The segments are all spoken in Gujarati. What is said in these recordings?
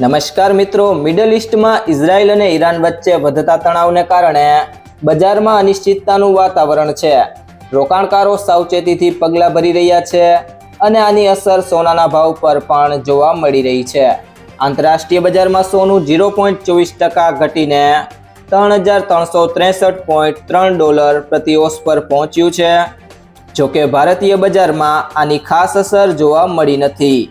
નમસ્કાર મિત્રો મિડલ ઇસ્ટમાં ઇઝરાયલ અને ઈરાન વચ્ચે વધતા તણાવને કારણે બજારમાં અનિશ્ચિતતાનું વાતાવરણ છે. રોકાણકારો સાવચેતીથી પગલાં ભરી રહ્યા છે અને આની અસર સોનાના ભાવ પર પણ જોવા મળી રહી છે. આંતરરાષ્ટ્રીય બજારમાં સોનું ઝીરો પોઈન્ટ ચોવીસ ટકા ઘટીને ત્રણ હજાર ત્રણસો ત્રેસઠ પોઈન્ટ ત્રણ ડોલર પ્રતિ ઓસ પર પહોંચ્યું છે. જોકે ભારતીય બજારમાં આની ખાસ અસર જોવા મળી નથી.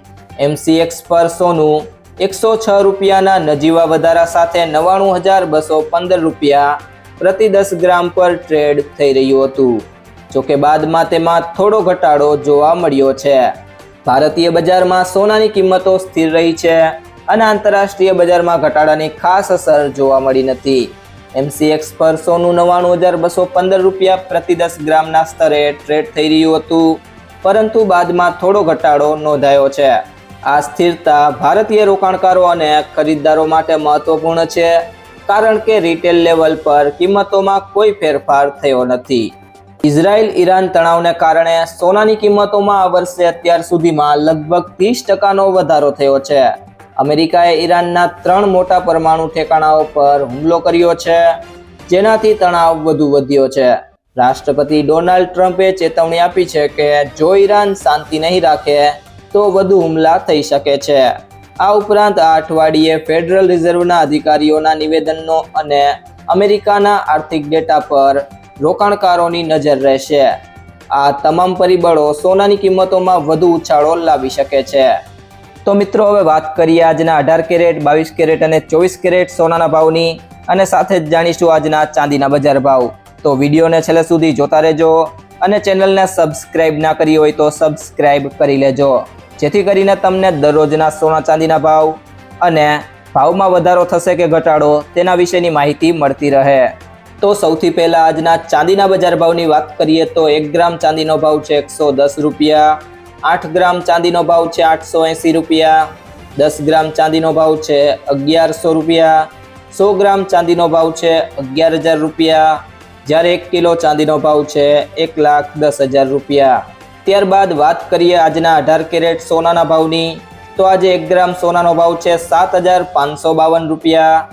એમસીએક્સ પર સોનું એકસો છ રૂપિયાના નજીવા વધારા સાથે નવ્વાણું હજાર બસો પંદર રૂપિયા પ્રતિ દસ ગ્રામ પર ટ્રેડ થઈ રહ્યું હતું. જોકે બાદમાં તેમાં થોડો ઘટાડો જોવા મળ્યો છે. ભારતીય બજારમાં સોનાની કિંમતો સ્થિર રહી છે અને આંતરરાષ્ટ્રીય બજારમાં ઘટાડાની ખાસ અસર જોવા મળી નથી. એમસીએક્સ પર સોનું નવ્વાણું હજાર બસો પંદર રૂપિયા પ્રતિ દસ ગ્રામના સ્તરે ટ્રેડ થઈ રહ્યું હતું, પરંતુ બાદમાં થોડો ઘટાડો નોંધાયો છે. આ સ્થિરતા ભારતીય રોકાણકારો અને ખરીદદારો માટે મહત્વપૂર્ણ છે, કારણ કે રિટેલ લેવલ પર કિંમતોમાં કોઈ ફેરફાર થયો નથી. ઇઝરાયલ ઈરાન તણાવને કારણે સોનાની કિંમતોમાં આ વર્ષે અત્યાર સુધીમાં લગભગ ત્રીસ ટકાનો વધારો થયો છે. અમેરિકાએ ઈરાનના ત્રણ મોટા પરમાણુ ઠેકાણાઓ પર હુમલો કર્યો છે, જેનાથી તણાવ વધુ વધ્યો છે. રાષ્ટ્રપતિ ડોનાલ્ડ ટ્રમ્પે ચેતવણી આપી છે કે જો ઈરાન શાંતિ નહીં રાખે તો વધુ હુમલા થઈ શકે છે. આ ઉપરાંત આ અઠવાડિયે ફેડરલ રિઝર્વના અધિકારીઓના નિવેદનો અને અમેરિકાના આર્થિક ડેટા પર રોકાણકારોની નજર રહેશે. આ તમામ પરિબળો સોનાની કિંમતોમાં વધુ ઉછાળો લાવી શકે છે. તો મિત્રો, હવે વાત કરીએ આજના અઢાર કેરેટ, બાવીસ કેરેટ અને ચોવીસ કેરેટ સોનાના ભાવની અને સાથે જ જાણીશું આજના ચાંદીના બજાર ભાવ. તો વિડીયોને છેલ્લે સુધી જોતા રહેજો. અને ચેનલને સબસ્ક્રાઇબ ના કરી હોય તો સબસ્ક્રાઇબ કરી લેજો. જેથી કરીને તમને દરરોજના સોના ચાંદીના ભાવ અને ભાવમાં વધારો થશે કે ઘટાડો તેના વિશેની માહિતી મળતી રહે. તો સૌથી પહેલાં આજના ચાંદીના બજાર ભાવની વાત કરીએ તો એક ગ્રામ ચાંદીનો ભાવ છે એકસો દસ રૂપિયા, આઠ ગ્રામ ચાંદીનો ભાવ છે આઠસો એંસી રૂપિયા, દસ ગ્રામ ચાંદીનો ભાવ છે અગિયારસો રૂપિયા, સો ગ્રામ ચાંદીનો ભાવ છે અગિયાર હજાર રૂપિયા જ્યારે એક કિલો ચાંદીનો ભાવ છે એક લાખ દસ હજાર રૂપિયા. ત્યારબાદ વાત કરીએ આજના અઢાર કેરેટ સોનાના ભાવની, તો આજે એક ગ્રામ સોનાનો ભાવ છે સાત હજાર પાંચસો બાવન રૂપિયા,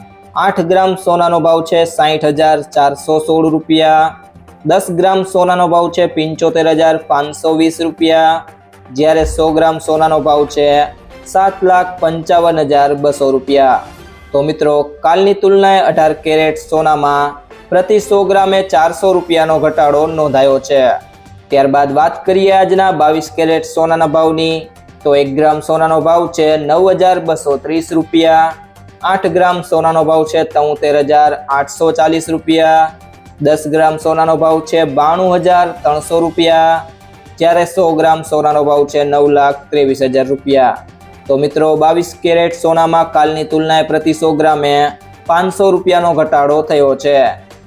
આઠ ગ્રામ સોનાનો ભાવ છે સાહીઠ હજાર ચારસો સોળ રૂપિયા, દસ ગ્રામ સોનાનો ભાવ છે પંચોતેર હજાર પાંચસો વીસ રૂપિયા, જ્યારે સો ગ્રામ સોનાનો ભાવ છે સાત લાખ પંચાવન હજાર બસો રૂપિયા. તો મિત્રો, કાલની તુલનાએ અઢાર કેરેટ સોનામાં પ્રતિ સો ગ્રામે ચારસો રૂપિયાનો ઘટાડો નોંધાયો છે. ત્યારબાદ વાત કરીએ આજના બાવીસ કેરેટ સોનાના ભાવની, તો એક ગ્રામ સોનાનો ભાવ છે નવ હજાર બસો ત્રીસ રૂપિયા, આઠ ગ્રામ સોનાનો ભાવ છે તોતેર હજાર આઠસો ચાલીસ રૂપિયા, દસ ગ્રામ સોનાનો ભાવ છે બાણું હજાર ત્રણસો રૂપિયા, જ્યારે સો ગ્રામ સોનાનો ભાવ છે નવ લાખ ત્રેવીસ હજાર રૂપિયા. તો મિત્રો, બાવીસ કેરેટ સોનામાં કાલની તુલનાએ પ્રતિ સો ગ્રામે પાંચસો રૂપિયાનો ઘટાડો થયો છે.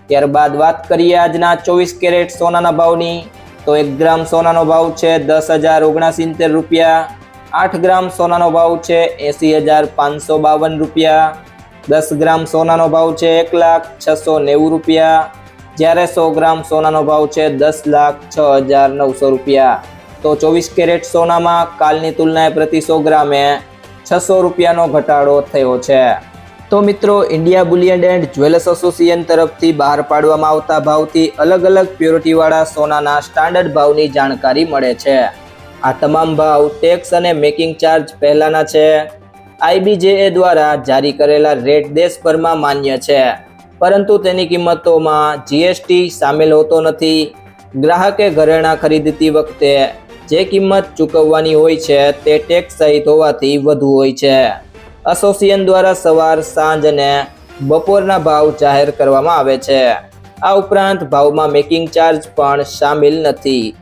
ત્યારબાદ વાત કરીએ આજના ચોવીસ કેરેટ સોનાના ભાવની, તો એક ગ્રામ સોનાનો ભાવ છે દસ હજાર ઓગણસિત્તેર રૂપિયા, આઠ ગ્રામ સોનાનો ભાવ છે એંસી હજાર પાંચસો બાવન રૂપિયા, દસ ગ્રામ સોનાનો ભાવ છે એક લાખ છસો નેવું રૂપિયા, જ્યારે સો ગ્રામ સોનાનો ભાવ છે દસ લાખ છ હજાર નવસો રૂપિયા. તો ચોવીસ કેરેટ સોનામાં કાલની તુલનાએ પ્રતિ સો ગ્રામે છસો રૂપિયાનો ઘટાડો થયો છે. તો મિત્રો India bullion and jewellers association તરફથી બહાર પાડવામાં આવતા ભાવથી અલગ અલગ પ્યોરિટીવાળા સોનાના સ્ટાન્ડર્ડ ભાવની જાણકારી મળે છે. આ તમામ ભાવ ટેક્સ અને મેકિંગ ચાર્જ પહેલાંના છે. આઈબીજેએ દ્વારા જારી કરેલા રેટ દેશભરમાં માન્ય છે. પરંતુ તેની કિંમતોમાં જીએસટી સામેલ હોતો નથી. ગ્રાહકે ઘરેણાં ખરીદતી વખતે જે કિંમત ચૂકવવાની હોય છે તે ટેક્સ સહિત હોવાથી વધુ હોય છે. એસોસિએશન દ્વારા સવાર, સાંજ અને બપોરના ભાવ જાહેર કરવામાં આવે છે. આ ઉપરાંત ભાવમાં મેકિંગ ચાર્જ પણ સામેલ નથી.